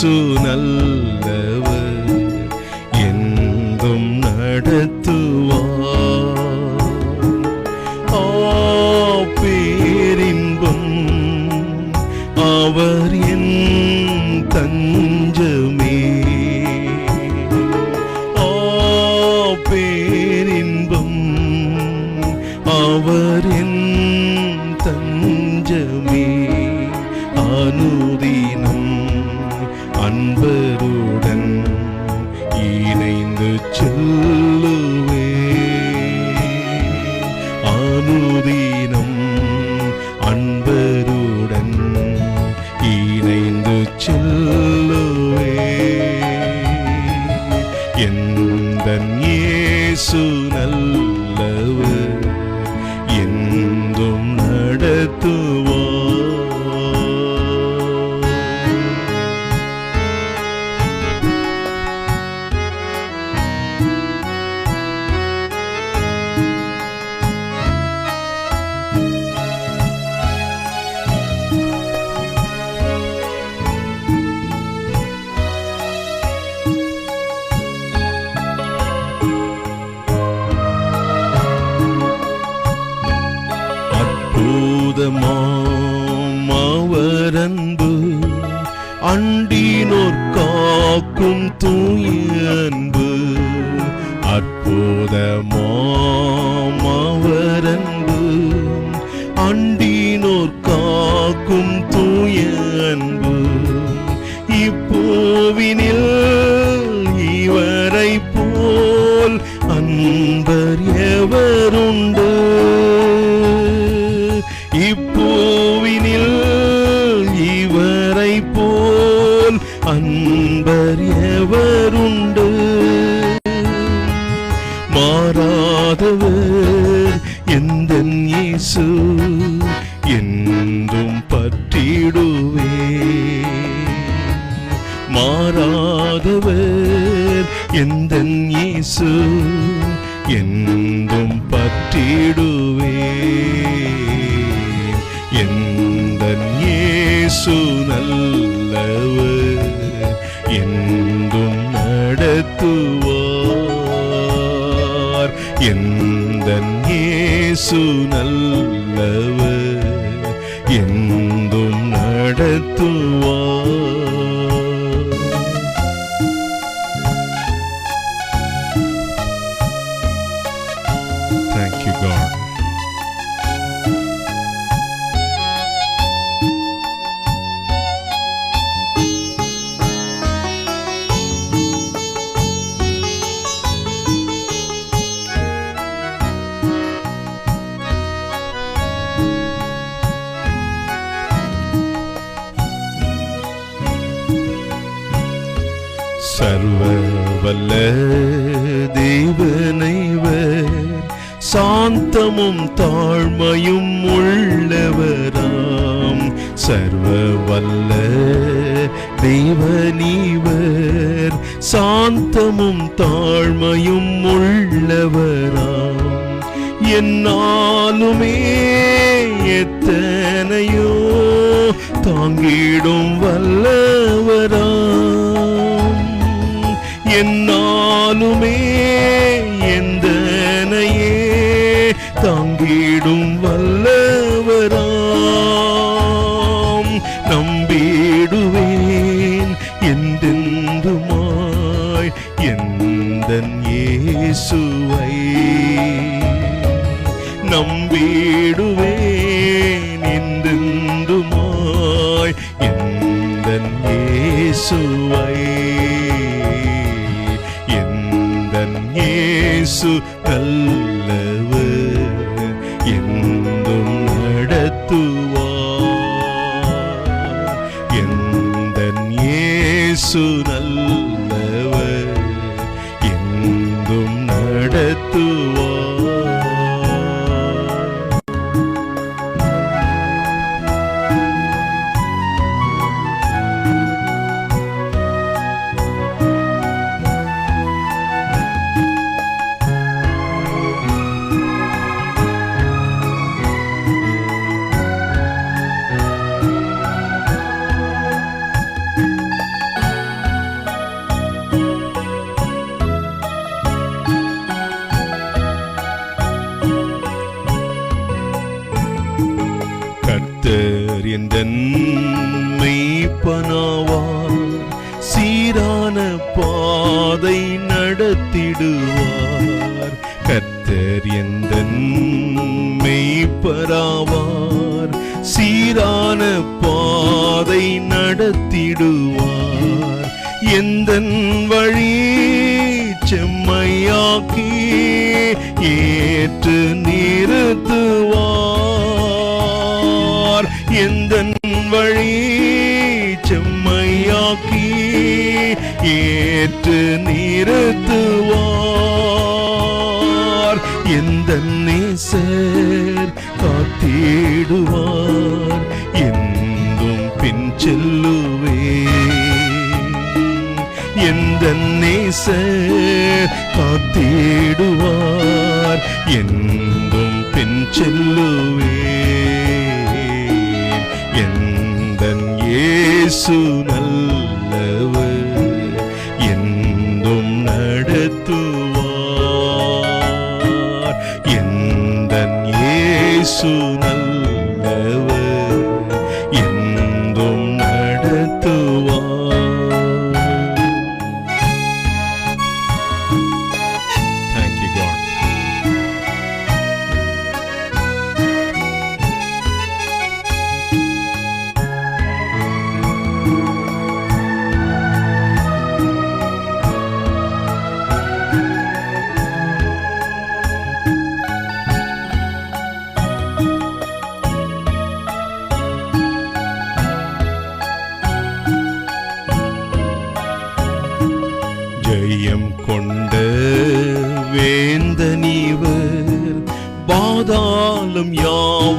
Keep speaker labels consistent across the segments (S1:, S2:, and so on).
S1: இயேசு அன்பு அற்புதமோ எந்த இயேசு என்றும் பற்றிடுவே எந்த இயேசு நல்லவர் என்றும் நடத்துவார் எந்த இயேசு நல்லவர் என்றும் நடத்துவார் சர்வ வல்ல தேவனைவர் சாந்தமும் தாழ்மையும் உள்ளவராம். சர்வ வல்ல தேவனீவர் சாந்தமும் தாழ்மையும் உள்ளவராம். என்னாலுமே எத்தனையோ தாங்கிடும் வல்லவராம் என்னாலுமே எந்தனையே தாங்கிடும் வல்லவராம். நம்பிடுவேன் எந்தெந்துமாய் எந்தன் இயேசுவை. நம்பிடுவேன் எந்தெந்துமாய் எந்தன் இயேசுவை. எந்தன் இயேசு நல்லவர் என்றும் நடத்துவார். எந்தன் கர்த்தர் எந்த மெய்ப்பராவார் சீரான பாதை நடத்திடுவார். எந்த வழி செம்மையாக்கி ஏற்று நிறுத்துவார். எந்த வழி செம்மையாக்கி ஏற்று நிறுத்துவார். எந்த நேசர் காத்திடுவார்? என்றும் பின் செல்லுவே எந்த நேசர் காத்திடுவார்? என்றும் பின் செல்லுவே எந்த இயேசு நல்ல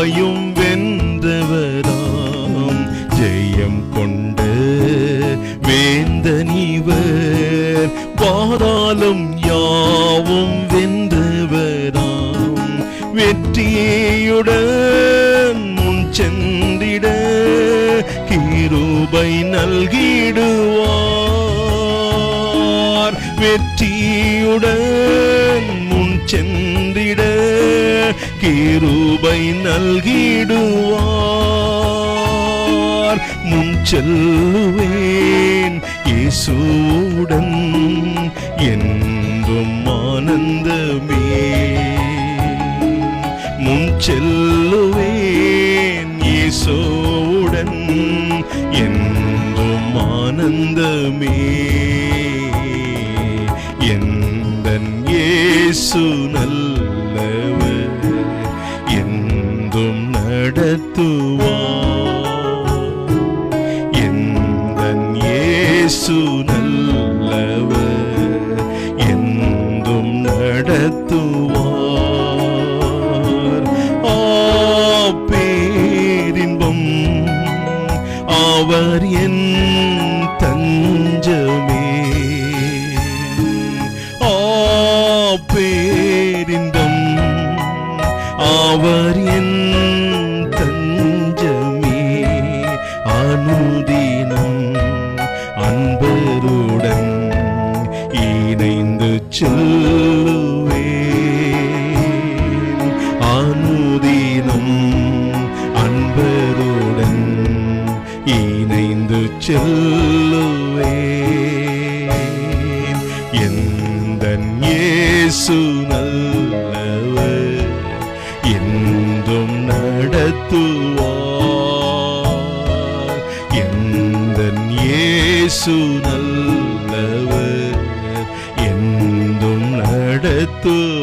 S1: யாவையும் வென்றவராம் ஜெயம் கொண்ட வேந்தனிவர் பாதாளம் யாவும் வென்றவராம் வெற்றியுடன் முன் சென்றிட கிருபை நல்கிடுவார். வெற்றியுடன் முன் சென்ற கிருபை நல்கிடுவார். முன் செல்லுவேன் இயேசுடன் என்றும் ஆனந்தமே. முன் செல்லுவேன் இயேசுடன் என்றும் ஆனந்தமே. எந்தன் இயேசு நல்லவர் நடத்துவார். எந்த இயேசு நல்லவர் என்றும் நடத்துவார்.